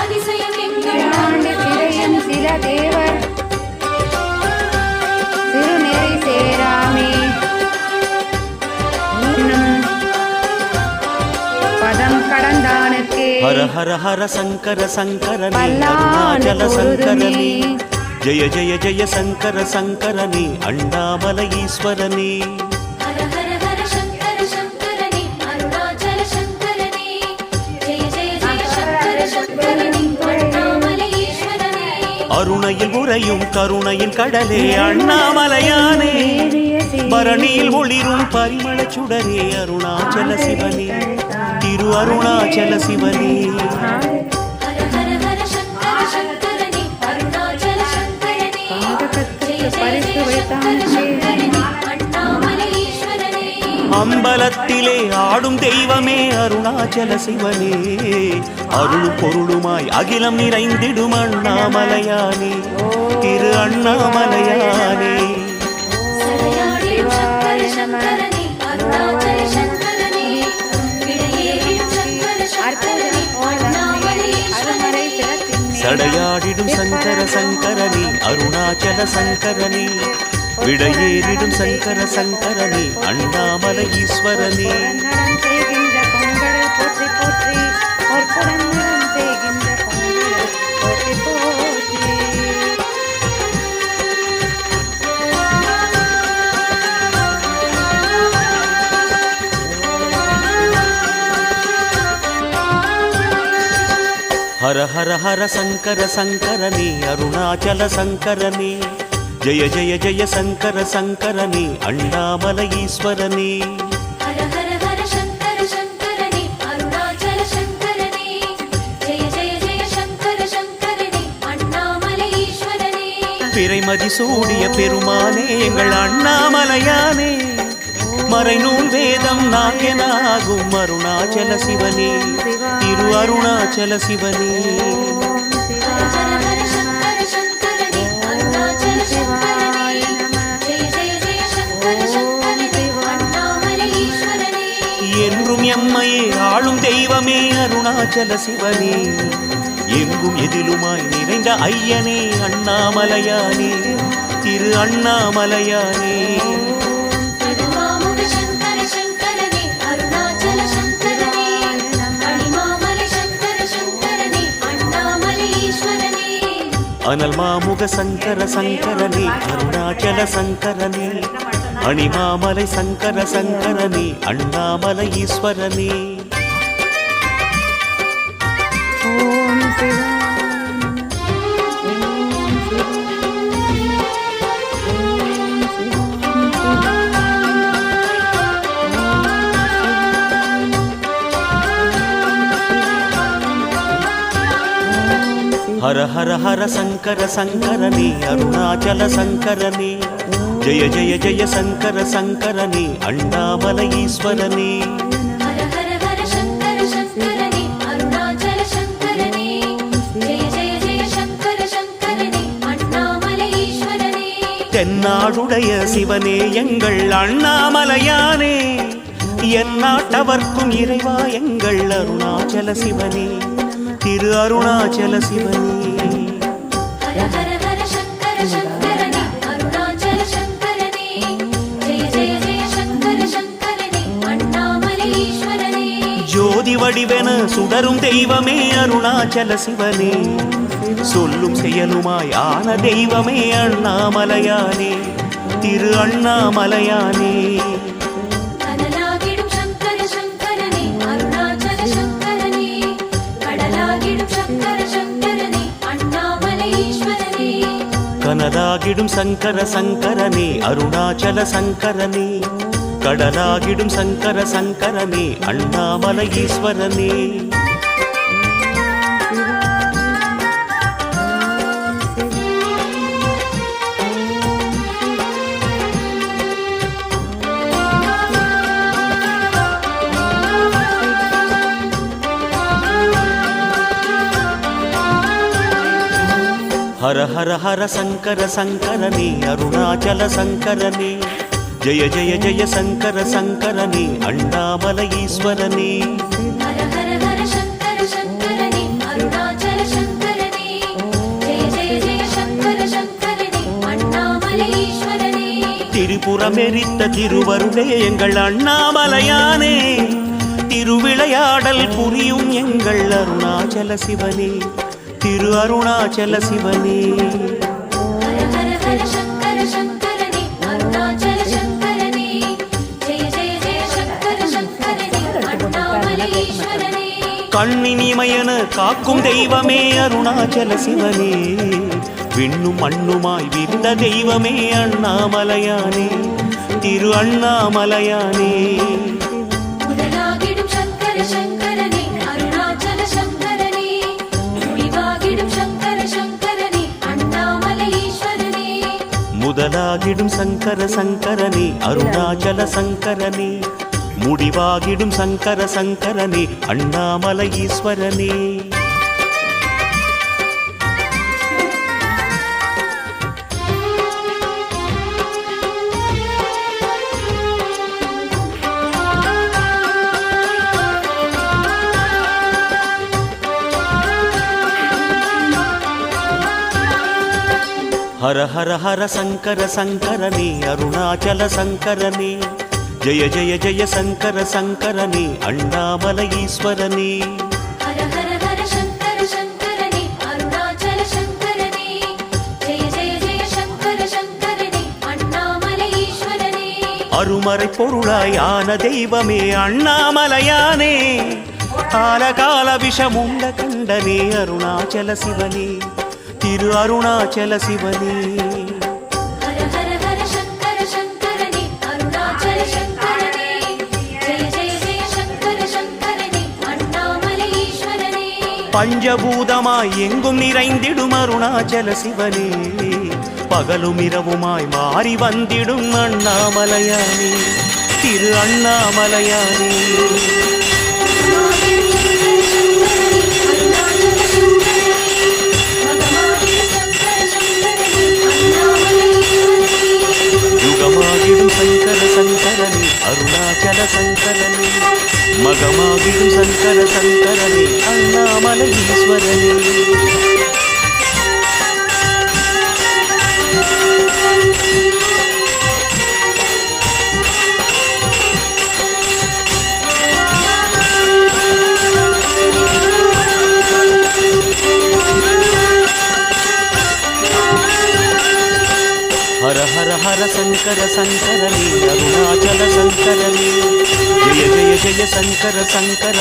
அதிசயம் எங்கள் ஆண்டு சிறையும் சில தேவர் திருநெறி சேராமே. பதம் கடந்தானுக்கே. ஹர ஹர ஹர சங்கர சங்கர சங்கரனே. அண்ணாமலை ஈஸ்வரனே. ஹர ஹர ஹர சங்கர சங்கரனே அருணாச்சல சங்கரனே. ஜெய ஜெய ஜெய சங்கர சங்கரனே அண்ணாமலை ஈஸ்வரனே. அருணையில் உறையும் கருணையின் கடலே அண்ணாமலையானே. பரணியில் ஒளிரும் பரிமள சுடரே அருணாச்சல சிவனே. திரு அருணாச்சல சிவனே. അമ്പലത്തിലെ ആടും ദൈവമേ അരുണാചല ശിവനേ അരുളും പൊരുളുമായി അഖിലം നിറൈന്തിടും അണ്ണാമലയാനേ തിരു അണ്ണാമലയാനേ സടയാടിടും ശങ്കര ശങ്കരനീ അരുണാചല ശങ്കരനീ திரு அண்ணாமலையானே சடையாடிடும் சங்கர சங்கரனே அருணாச்சல சங்கரனே விடையேறிடும் சங்கர சங்கரனே அண்ணாமலை ஈஸ்வரனே சடையாடிடும் சங்கர சங்கரனே அருணாச்சல சங்கரனே விடையேறிடும் சங்கர சங்கரனே அண்ணாமலை ஈஸ்வரனே நடம் செய்கின்ற பொங்கலை போற்றி போற்றி பொற்புடன் நடம் செய்கின்ற பொங்கலை போற்றி போற்றி ஹர ஹர ஹர சங்கர சங்கரனே அருணாச்சல சங்கரனே ஜெய ஜெய ஜெய சங்கர சங்கரனே அண்ணாமலை ஈஸ்வரனே ஹர ஹர ஹர சங்கர சங்கரனே அருணாச்சல சங்கரனே ஜெய ஜெய ஜெய சங்கர சங்கரனே அண்ணாமலை ஈஸ்வரனே பிறைமதி சூடிய பெருமானே எங்கள் அண்ணாமலையானே மறைநூல் வேதம் நாயனாகும் அருணாச்சல சிவனே திரு அருணாச்சல சிவனே அருணாச்சல சிவனே எங்கும் எதிலுமாய் நிறைந்த ஐயனே அண்ணாமலையானே திரு அண்ணாமலையானே. அனல் மாமுக சங்கர சங்கரனே அருணாச்சல சங்கரனே அணிமாமலை சங்கர சங்கரனே அண்ணாமலை ஈஸ்வரனே ஹர ஹர ஹர சங்கர சங்கரனே அருணாச்சல சங்கரனே ஜெய ஜெய ஜெய சங்கர சங்கரனே அண்ணாமலை ஈஸ்வரனே தென்னாடுடைய சிவனே எங்கள் அண்ணாமலையானே எந்நாட்டவர்க்கும் இறைவா எங்கள் அருணாச்சல சிவனே திரு அருணாச்சல சிவனே. ஜோதி வடிவென சுடரும் தெய்வமே அருணாச்சல சிவனே. சொல்லும் செயலுமாய் ஆன தெய்வமே அண்ணாமலையானே. திரு அண்ணாமலையானே. கடலாகிடும் சங்கர சங்கரனே அருணாச்சல சங்கரனே கடலாகிடும் சங்கர சங்கரனே அண்ணாமலை ஈஸ்வரனே ஹர ஹர ஹர சங்கர சங்கரனே அருணாச்சல சங்கரனே ஜய ஜய ஜய சங்கர சங்கரனே அண்டாமல ஈஸ்வரனே திரிபுரமெரித்த திருவருளே எங்கள் அண்ணாமலையானே। திருவிளையாடல் புரியும் எங்கள் அருணாச்சல சிவனே। திரு அருணாச்சல சிவனே. கண்ணின் இமையன காக்கும் தெய்வமே அருணாச்சல சிவனே. விண்ணும் மண்ணுமாய் விந்த தெய்வமே அண்ணாமலையானே. திரு அண்ணாமலையானே. சங்கர சங்கர முதலாகிடும் சங்கர சங்கரனே அருணாச்சல சங்கரனே. முடிவாகிடும் சங்கர சங்கரனே அண்ணாமலை ஈஸ்வரனே. హర హర హర శంకర శంకరని అరుణాచల శంకరని జయ జయ జయ శంకర శంకరని అండామల ఈశ్వరని. அருமறை பொருளாயான దైవమే அண்ணாமலையானே కాలకాల విషముండ కండనే అరుణాచల శివనే. திரு அருணாச்சல சிவனே. பஞ்சபூதமாய் எங்கும் நிறைந்திடும் அருணாச்சல சிவனே. பகலும் இரவுமாய் மாறி வந்திடும் அண்ணாமலையானே. திரு அண்ணாமலையானே. மகமாகிடும் சங்கர சங்கரனே அருணாச்சல சங்கரனே மகமாகிடும் சங்கர சங்கரனே அண்ணாமலை ஈஸ்வரனே Thank you. Hara Shankara శంకరని Arunachal శంకరని Jaya Jaya Jaya Shankara Shankara